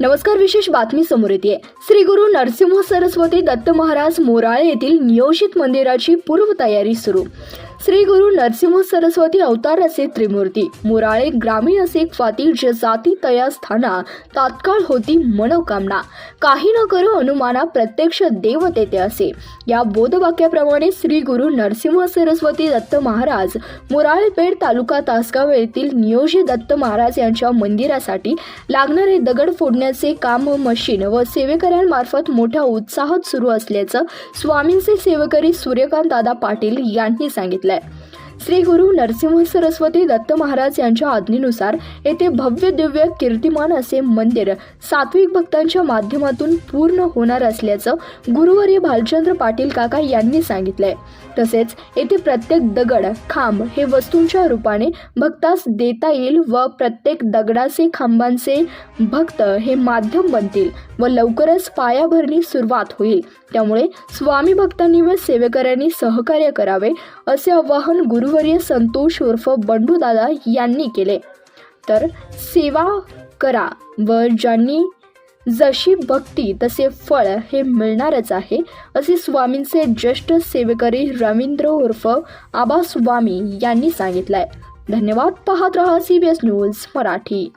नमस्कार विशेष बातमी समोर येते. श्री गुरु नरसिंह सरस्वती दत्त महाराज मोराळे येथील नियोजित मंदिराची पूर्वतयारी सुरू. श्री गुरु नरसिंह सरस्वती अवतार असे त्रिमूर्ती. मुराळे ग्रामीण असे स्वाती जे जाती तया स्थाना तात्काळ होती मनोकामना. काही न करू अनुमाना प्रत्यक्ष देव तेथे असे. या बोधवाक्याप्रमाणे श्री गुरु नरसिंह सरस्वती दत्त महाराज मुराळपेठ तालुका तासगाव येथील नियोजित दत्त महाराज यांच्या मंदिरासाठी लागणारे दगड फोडण्याचे काम मशीन व सेवेकऱ्यांमार्फत मोठ्या उत्साहात सुरू असल्याचं स्वामींचे सेवेकरी सूर्यकांत दादा पाटील यांनी सांगितलं. सांगितलंय श्री गुरु नरसिंह सरस्वती दत्त महाराज यांच्या आज्ञेनुसार येथे भव्य दिव्य कीर्तिमान असे मंदिर सात्विक भक्तांच्या माध्यमातून पूर्ण होणार असल्याचं गुरुवर्य भालचंद्र पाटील काका यांनी सांगितलंय. तसेच येथे प्रत्येक दगड खांब हे वस्तूंच्या रूपाने भक्तास देता येईल व प्रत्येक दगडाचे खांबांचे भक्त हे माध्यम बनतील व लवकरच पायाभरणी सुरुवात होईल. त्यामुळे स्वामी भक्तांनी व सेवेकऱ्यांनी सहकार्य करावे असे आवाहन गुरु गुरुवर्य संतोष उर्फ बंडूदादा यांनी केले. तर सेवा करा व ज्यांनी जशी भक्ती तसे फळ हे मिळणारच आहे असे स्वामींचे ज्येष्ठ सेवेकरी रवींद्र उर्फ आबा स्वामी यांनी सांगितलंय. धन्यवाद पाहत रहा C B S news Marathi.